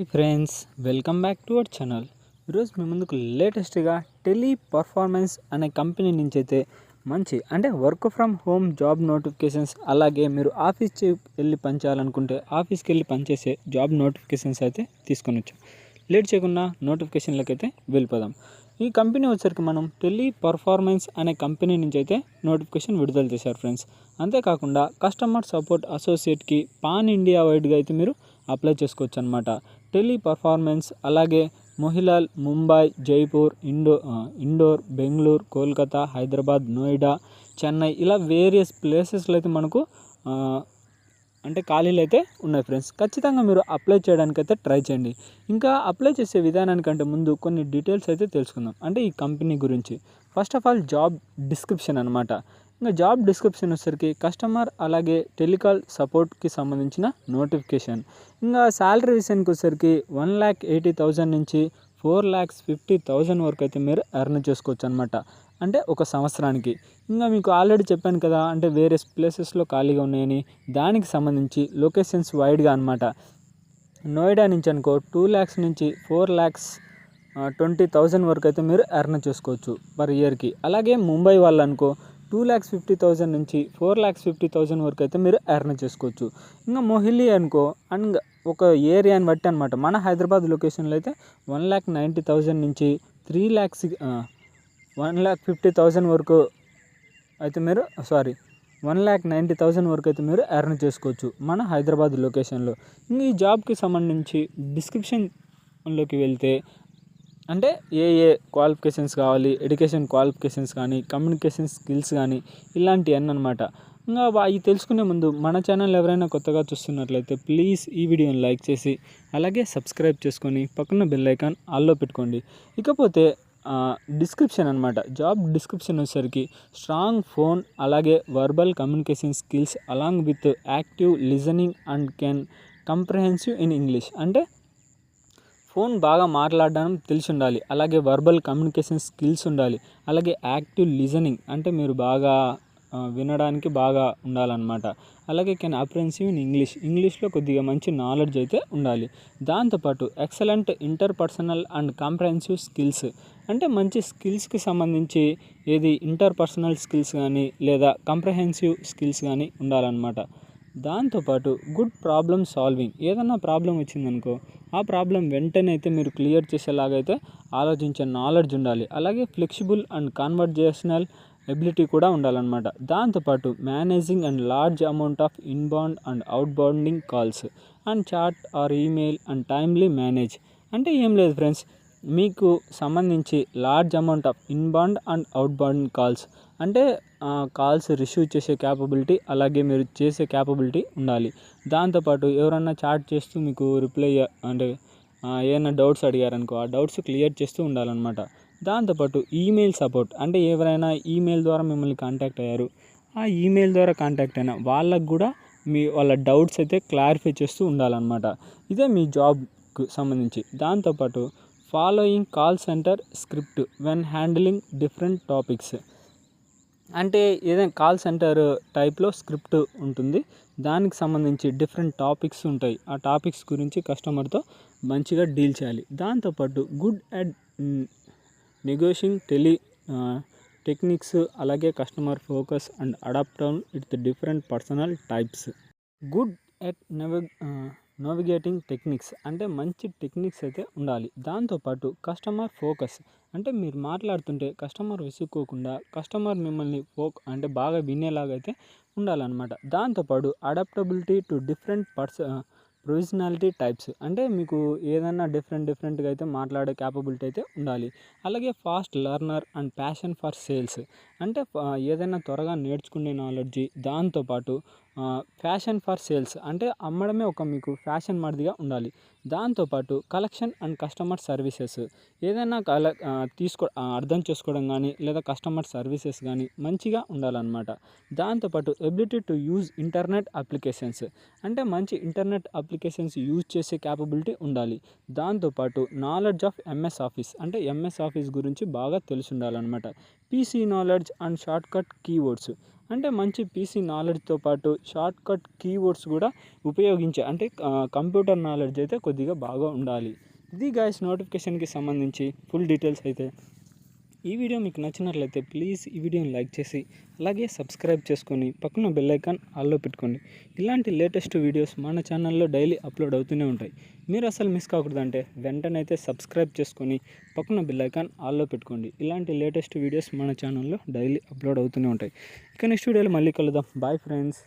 Hi friends welcome back to our channel ఈరోజు మీ ముందుకు లేటెస్ట్గా టెలీ పర్ఫార్మెన్స్ అనే కంపెనీ నుంచి అయితే మంచి అంటే work from home job notifications అలాగే మీరు ఆఫీస్కి వెళ్ళి పనిచేయాలనుకుంటే ఆఫీస్కి వెళ్ళి పనిచేసే జాబ్ నోటిఫికేషన్స్ అయితే తీసుకొని వచ్చాం. లేట్ చేయకుండా నోటిఫికేషన్లకు అయితే వెళ్ళిపోదాం. ఈ కంపెనీ వచ్చరికి మనం టెలీ పర్ఫార్మెన్స్ అనే కంపెనీ నుంచి అయితే నోటిఫికేషన్ విడుదల చేశారు ఫ్రెండ్స్ అంతేకాకుండా కస్టమర్ సపోర్ట్ అసోసియేట్కి పాన్ ఇండియా వైడ్గా అయితే మీరు అప్లై చేసుకోవచ్చు అనమాట టెలీ పర్ఫార్మెన్స్ అలాగే మొహిలాల్ ముంబై జైపూర్ ఇండో ఇండోర్ బెంగళూరు కోల్కతా హైదరాబాద్ నోయిడా చెన్నై ఇలా వేరియస్ ప్లేసెస్లో అయితే మనకు అంటే ఖాళీలు అయితే ఉన్నాయి ఫ్రెండ్స్. ఖచ్చితంగా మీరు అప్లై చేయడానికి అయితే ట్రై చేయండి. ఇంకా అప్లై చేసే విధానానికంటే ముందు కొన్ని డీటెయిల్స్ అయితే తెలుసుకుందాం. అంటే ఈ కంపెనీ గురించి. First of all job description అనమాట ఇంకా జాబ్ డిస్క్రిప్షన్ వచ్చేసరికి కస్టమర్ అలాగే టెలికాల్ సపోర్ట్కి సంబంధించిన నోటిఫికేషన్. ఇంకా శాలరీ విషయానికి వచ్చేసరికి వన్ ల్యాక్ ఎయిటీ థౌజండ్ నుంచి ఫోర్ ల్యాక్స్ ఫిఫ్టీ థౌజండ్ వరకు అయితే మీరు ఎర్న్ చేసుకోవచ్చు అనమాట అంటే ఒక సంవత్సరానికి. ఇంకా మీకు ఆల్రెడీ చెప్పాను కదా అంటే వేరే ప్లేసెస్లో ఖాళీగా ఉన్నాయని దానికి సంబంధించి లొకేషన్స్ వైడ్గా అనమాట నోయిడా నుంచి అనుకో టూ ల్యాక్స్ నుంచి ఫోర్ ల్యాక్స్ ట్వంటీ థౌజండ్ వరకు అయితే మీరు ఎర్న్ చేసుకోవచ్చు పర్ ఇయర్కి. అలాగే ముంబై వాళ్ళు అనుకో టూ ల్యాక్స్ ఫిఫ్టీ థౌజండ్ నుంచి ఫోర్ ల్యాక్స్ ఫిఫ్టీ థౌజండ్ వరకు అయితే మీరు ఎర్న్ చేసుకోవచ్చు. ఇంకా మొహిలి అనుకో అండ్ ఒక ఏరియాని బట్టి అనమాట మన హైదరాబాద్ లొకేషన్లో అయితే వన్ ల్యాక్ నైంటీ థౌజండ్ నుంచి three lakhs one lakh fifty thousand వరకు అయితే మీరు sorry one lakh ninety thousand వరకు అయితే మీరు ఎర్న్ చేసుకోవచ్చు మన హైదరాబాద్ లొకేషన్లో. ఇంకా ఈ జాబ్కి సంబంధించి డిస్క్రిప్షన్లోకి వెళ్తే అంటే ఏ ఏ క్వాలిఫికేషన్స్ కావాలి ఎడ్యుకేషన్ క్వాలిఫికేషన్స్ కానీ కమ్యూనికేషన్ స్కిల్స్ కానీ ఇలాంటివన్నీ అనమాట ఇంకా అవి ఇవి తెలుసుకునే ముందు మన ఛానల్ ఎవరైనా కొత్తగా చూస్తున్నట్లయితే ప్లీజ్ ఈ వీడియోని లైక్ చేసి అలాగే సబ్స్క్రైబ్ చేసుకొని పక్కన బెల్ ఐకాన్ ఆల్లో పెట్టుకోండి. ఇకపోతే డిస్క్రిప్షన్ అనమాట జాబ్ డిస్క్రిప్షన్ వచ్చేసరికి స్ట్రాంగ్ ఫోన్ అలాగే verbal communication skills along with active listening and can comprehensive in English అంటే ఫోన్ బాగా మాట్లాడడం తెలిసి ఉండాలి అలాగే వర్బల్ కమ్యూనికేషన్ స్కిల్స్ ఉండాలి. అలాగే యాక్టివ్ లిజనింగ్ అంటే మీరు బాగా వినడానికి బాగా ఉండాలన్నమాట. అలాగే కెన్ అప్రెన్సివ్ ఇన్ ఇంగ్లీష్ ఇంగ్లీష్లో కొద్దిగా మంచి నాలెడ్జ్ అయితే ఉండాలి. దాంతోపాటు excellent interpersonal and comprehensive skills అంటే మంచి స్కిల్స్కి సంబంధించి ఏది ఇంటర్పర్సనల్ స్కిల్స్ కానీ లేదా కాంప్రహెన్సివ్ స్కిల్స్ కానీ ఉండాలన్నమాట. దాంతోపాటు గుడ్ ప్రాబ్లమ్ సాల్వింగ్. ఏదన్నా ప్రాబ్లం వచ్చిందనుకో ఆ ప్రాబ్లం వెంటనే అయితే మీరు క్లియర్ చేసేలాగైతే ఆలోచించే నాలెడ్జ్ ఉండాలి. అలాగే ఫ్లెక్సిబుల్ అండ్ కన్వర్జేషనల్ ఎబిలిటీ కూడా ఉండాలన్నమాట. దాంతోపాటు managing and large amount of inbound and outbounding calls. And chat or email and timely manage. అంటే ఏం లేదు ఫ్రెండ్స్ మీకు సంబంధించి large amount of inbound and outbound calls అంటే కాల్స్ రిసీవ్ చేసే క్యాపబిలిటీ అలాగే మీరు చేసే క్యాపబిలిటీ ఉండాలి. దాంతోపాటు ఎవరన్నా చాట్ చేస్తూ మీకు రిప్లై అంటే ఏదైనా ఏమైనా డౌట్స్ అడిగారనుకో ఆ డౌట్స్ క్లియర్ చేస్తూ ఉండాలన్నమాట. దాంతోపాటు ఈమెయిల్ సపోర్ట్ అంటే ఎవరైనా ఈమెయిల్ ద్వారా మిమ్మల్ని కాంటాక్ట్ అయ్యారు. ఆ ఈమెయిల్ ద్వారా కాంటాక్ట్ అయిన వాళ్ళకు కూడా మీ వాళ్ళ డౌట్స్ అయితే క్లారిఫై చేస్తూ ఉండాలన్నమాట. ఇదే మీ జాబ్కు సంబంధించి. దాంతోపాటు following call centre script when handling different topics అంటే ఏదైనా కాల్ సెంటర్ టైప్లో స్క్రిప్ట్ ఉంటుంది. దానికి సంబంధించి డిఫరెంట్ టాపిక్స్ ఉంటాయి. ఆ టాపిక్స్ గురించి కస్టమర్తో మంచిగా డీల్ చేయాలి. దాంతోపాటు good at negotiating tele techniques అలాగే customer focus and adapt it different personal types good at నెవ navigating techniques అంటే మంచి టెక్నిక్స్ అయితే ఉండాలి. దాంతోపాటు కస్టమర్ ఫోకస్ అంటే మీరు మాట్లాడుతుంటే కస్టమర్ విసుక్కోకుండా కస్టమర్ మిమ్మల్ని ఫోక్ అంటే బాగా వినేలాగా అయితే ఉండాలన్నమాట. దాంతోపాటు adaptability to different personality types అంటే మీకు ఏదైనా డిఫరెంట్ డిఫరెంట్గా అయితే మాట్లాడే క్యాపబిలిటీ అయితే ఉండాలి. అలాగే fast learner and passion for sales అంటే ఏదైనా త్వరగా నేర్చుకునే నాలెడ్జి దాంతోపాటు ఫ్యాషన్ ఫర్ సేల్స్ అంటే అమ్మడమే ఒక మీకు ఫ్యాషన్ మాదిరిగా ఉండాలి. దాంతోపాటు కలెక్షన్ అండ్ కస్టమర్ సర్వీసెస్. ఏదైనా కల తీసుకో అర్థం చేసుకోవడం కానీ లేదా కస్టమర్ సర్వీసెస్ కానీ మంచిగా ఉండాలన్నమాట. దాంతోపాటు ability to use internet applications. అంటే మంచి ఇంటర్నెట్ అప్లికేషన్స్ యూజ్ చేసే క్యాపబిలిటీ ఉండాలి. దాంతోపాటు నాలెడ్జ్ ఆఫ్ ఎంఎస్ ఆఫీస్ అంటే ఎంఎస్ ఆఫీస్ గురించి బాగా తెలిసి ఉండాలన్నమాట PC knowledge and shortcut keywords. అంటే మంచి పీసీ నాలెడ్జ్తో పాటు షార్ట్ కట్ కీవర్డ్స్ కూడా ఉపయోగించే అంటే కంప్యూటర్ నాలెడ్జ్ అయితే కొద్దిగా బాగా ఉండాలి. ఇది గాయస్ నోటిఫికేషన్కి సంబంధించి ఫుల్ డీటెయిల్స్ అయితే. ఈ వీడియో మీకు నచ్చినట్లయితే ప్లీజ్ ఈ వీడియోని లైక్ చేసి అలాగే సబ్స్క్రైబ్ చేసుకొని పక్కన బెల్ ఐకాన్ ఆల్లో పెట్టుకోండి. ఇలాంటి లేటెస్ట్ వీడియోస్ మన ఛానల్లో డైలీ అప్లోడ్ అవుతూనే ఉంటాయి. మీరు అసలు మిస్ కాకూడదంటే వెంటనే అయితే సబ్స్క్రైబ్ చేసుకొని పక్కన బెల్ ఐకాన్ ఆల్లో పెట్టుకోండి. ఇలాంటి లేటెస్ట్ వీడియోస్ మన ఛానల్లో డైలీ అప్లోడ్ అవుతూనే ఉంటాయి. ఇక నెక్స్ట్ వీడియోలో మళ్ళీ కలుద్దాం. Bye friends